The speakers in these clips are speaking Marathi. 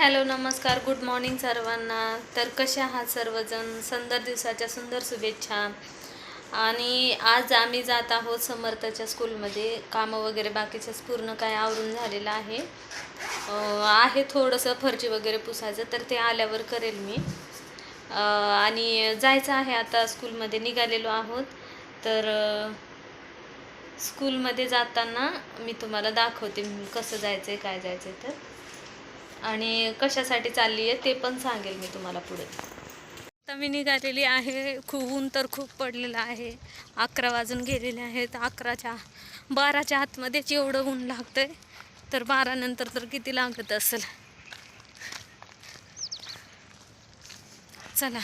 हॅलो नमस्कार. गुड मॉर्निंग सर्वांना. तर कसे आहात सर्वजण? सुंदर दिवसाच्या सुंदर शुभेच्छा. आणि आज आम्ही जात आहोत समर्थच्या स्कूलमध्ये कामं वगैरे बाकीचंच पूर्ण काय आवरून झालेलं आहे. आहे थोडंसं फरची वगैरे पुसायचं तर ते आल्यावर करेल मी. आणि जायचं आहे आता स्कूलमध्ये निघालेलो आहोत. तर स्कूलमध्ये जाताना मी तुम्हाला दाखवते कसं जायचं आहे काय जायचं आहे तर. आणि कशासाठी चालली आहे ते पण सांगेल मी तुम्हाला पुढे. आता मी निघालेली आहे. खूप ऊन तर खूप पडलेलं आहे. अकरा वाजून गेलेले आहेत. अकराच्या बाराच्या आतमध्येच एवढं ऊन लागतंय. तर बारा नंतर तर किती लागत असेल? चला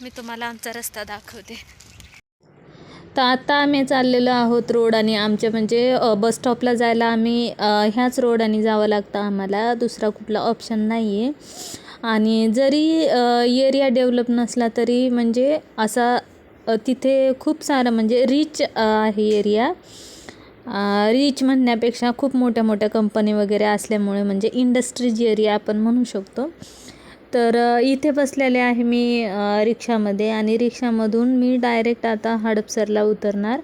मी तुम्हाला आमचा रस्ता दाखवते. तर आता आम्ही चाललेलो आहोत रोड आणि आमच्या म्हणजे बस स्टॉपला जायला आम्ही ह्याच रोडाने जावं लागतं आम्हाला. दुसरा कुठला ऑप्शन नाही आहे आणि जरी एरिया डेव्हलप नसला तरी म्हणजे असा तिथे खूप सारं म्हणजे रिच आहे एरिया रिच म्हणण्यापेक्षा खूप मोठ्या मोठ्या कंपनी वगैरे असल्यामुळे म्हणजे इंडस्ट्रीज एरिया आपण म्हणू शकतो. तर इथे बसलेले आहे मी रिक्षामध्ये आणि रिक्षामधून मी डायरेक्ट आता हडपसरला उतरणार.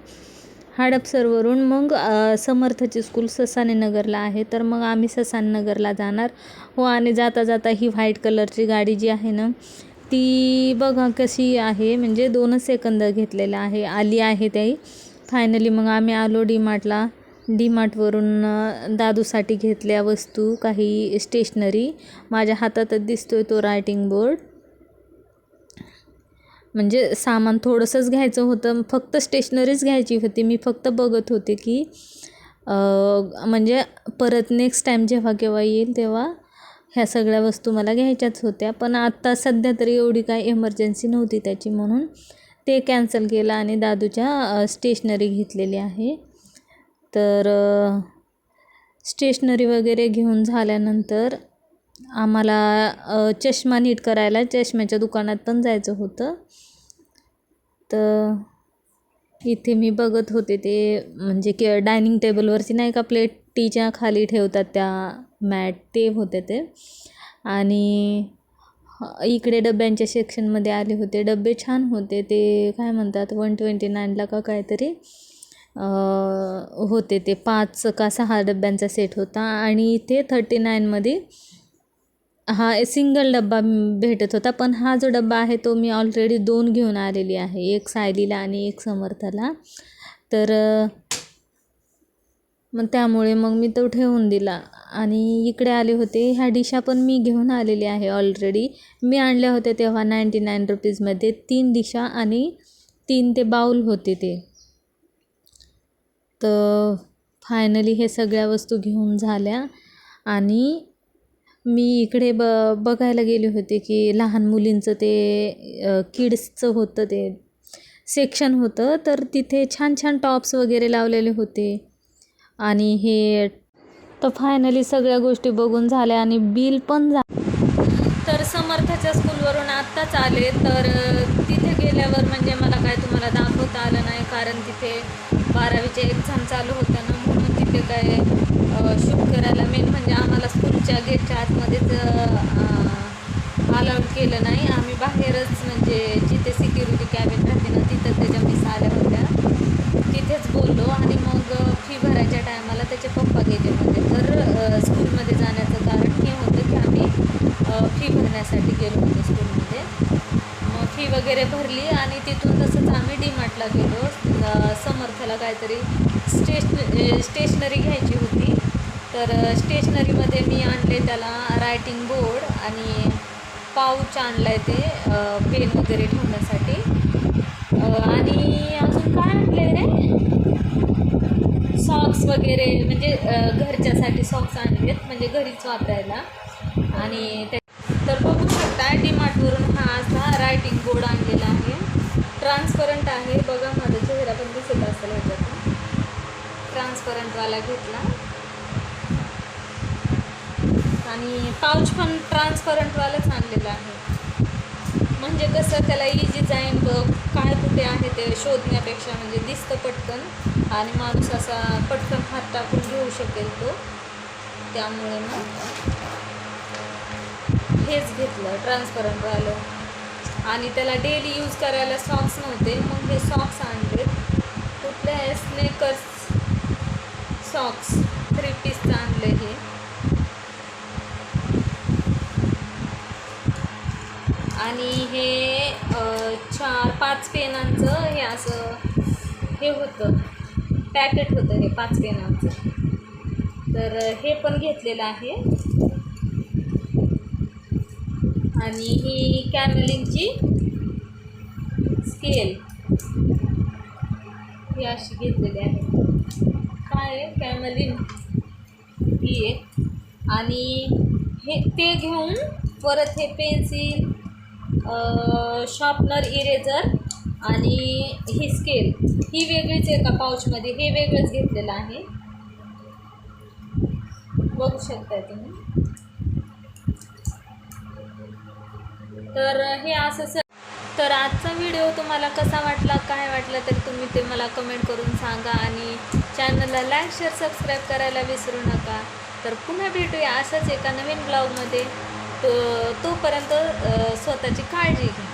हडपसरवरून मग समर्थची स्कूल ससाने नगरला आहे. तर मग आम्ही ससाने नगरला जाणार. हो आणि जाता जाता ही व्हाईट कलरची गाडी जी आहे ना ती बघा कशी आहे. म्हणजे दोनच सेकंद घेतलेलं आहे. आली आहे त्याही. फायनली मग आम्ही आलो डी मार्टला डीमार्टवरून दादूसाठी घेतल्या वस्तू काही स्टेशनरी माझ्या हातातच दिसतो आहे तो रायटिंग बोर्ड म्हणजे सामान थोडंसंच घ्यायचं होतं. फक्त स्टेशनरीच घ्यायची होती. मी फक्त बघत होते की म्हणजे परत नेक्स्ट टाईम जेव्हा केव्हा येईल तेव्हा ह्या सगळ्या वस्तू मला घ्यायच्याच होत्या. पण आत्ता सध्या तरी एवढी काय एमर्जन्सी नव्हती त्याची म्हणून ते कॅन्सल केलं आणि दादूच्या स्टेशनरी घेतलेली आहे. तर स्टेशनरी वगैरे घेऊन झाल्यानंतर आम्हाला चष्मा नीट करायला चष्म्याच्या दुकानात पण जायचं होतं. तर इथे मी बघत होते ते म्हणजे की डायनिंग टेबलवरती नाही का प्लेट टीच्या खाली ठेवतात त्या मॅट ते होते ते. आणि इकडे डब्यांच्या सेक्शनमध्ये आले होते. डबे छान होते. ते काय म्हणतात वन ट्वेंटी नाईनला का काहीतरी. होते ते. पाच का सहा डब्यांचा सेट होता आणि इथे थर्टी नाईनमध्ये हा सिंगल डब्बा भेटत होता. पण हा जो डब्बा आहे तो मी ऑलरेडी दोन घेऊन आलेली आहे. एक सायलीला आणि एक समर्थाला. तर मग त्यामुळे मग मी तो ठेवून दिला. आणि इकडे आले होते. ह्या डिशा पण मी घेऊन आलेली आहे ऑलरेडी मी आणल्या होत्या तेव्हा नाईंटी नाईन रुपीजमध्ये तीन डिशा आणि तीन ते बाऊल होते ते. तर फायनली हे सगळ्या वस्तू घेऊन झाल्या. आणि मी इकडे ब बघायला गेले होते की लहान मुलींचं ते किड्सचं होतं ते सेक्शन होतं. तर तिथे छान छान टॉप्स वगैरे लावलेले होते. आणि हे तर फायनली सगळ्या गोष्टी बघून झाल्या आणि बिल पण झा तर समर्थाच्या स्कूलवरून आत्ताच आले. तर तिथे गेल्यावर म्हणजे मला काय तुम्हाला दाखवता आलं नाही. कारण तिथे बारावीचे एक्झाम चालू होत्या ना म्हणून तिथे काय शूट करायला मेन म्हणजे आम्हाला स्कूलच्या गेटच्या आतमध्येच अलाउड केलं नाही. आम्ही बाहेरच म्हणजे जिथे सिक्युरिटी कॅबिन राहते ना तिथं त्याच्या मिस आल्या होत्या. तिथेच बोललो आणि मग फी भरायच्या टायमाला त्याचे पप्पा गेले होते. तर स्कूलमध्ये जाण्याचं कारण हे होतं की आम्ही फी भरण्यासाठी गेलो होतो स्कूलमध्ये मग फी वगैरे भरली आणि तिथून तसंच आम्ही डीमार्टला गेलो. काहीतरी स्टेशन स्टेशनरी घ्यायची होती. तर स्टेशनरीमध्ये मी आणले त्याला रायटिंग बोर्ड आणि पाऊच आणलं आहे ते पेन वगैरे ठेवण्यासाठी. आणि अजून काय आणले रे? सॉक्स वगैरे म्हणजे घरच्यासाठी सॉक्स आणलेत म्हणजे घरीच वापरायला. आणि ते तर बघू शकता डीमार्टवरून हा असा रायटिंग बोर्ड आणलेला आहे. ट्रान्सपरंट आहे बघा माझा चेहरा पण दिसत असेल ह्याच्यातून ट्रान्सपरंटवाला घेतला. आणि पाऊच पण ट्रान्सपरंटवालाच आणलेला आहे. म्हणजे कसं त्याला इजी जाईन बघ काय कुठे आहे ते शोधण्यापेक्षा म्हणजे दिसतं पटकन. आणि माणूस असा पटकन हात टाकून घेऊ शकेल तो. त्यामुळे मग हेच घेतलं ट्रान्सपरंटवालं आणि त्याला डेली यूज करायला सॉक्स नव्हते मग हे सॉक्स आणले कुठल्या स्नेकर्स सॉक्स थ्री पीसचं आणलं हे. आणि हे चार पाच पेनांचं हे असं हे होतं. पॅकेट होतं हे पाच पेनांचं. तर हे पण घेतलेलं आहे. आणि ही कॅमलिनची स्केल ही अशी घेतलेली आहे. आहे कॅमलिन ही एक. आणि हे ते घेऊन परत हे पेन्सिल शॉर्पनर इरेझर आणि ही स्केल ही वेगळीच आहे का पाऊचमध्ये हे वेगळंच घेतलेलं आहे. बघू शकता तुम्ही. तर हे असं सर तर आजचा व्हिडिओ तुम्हाला कसा वाटला काय वाटला तर तुम्ही ते मला कमेंट करून सांगा आणि चॅनलला लाईक शेअर सबस्क्राईब करायला विसरू नका. तर पुन्हा भेटूया असंच एका नवीन ब्लॉगमध्ये. तो तोपर्यंत स्वतःची काळजी घ्या.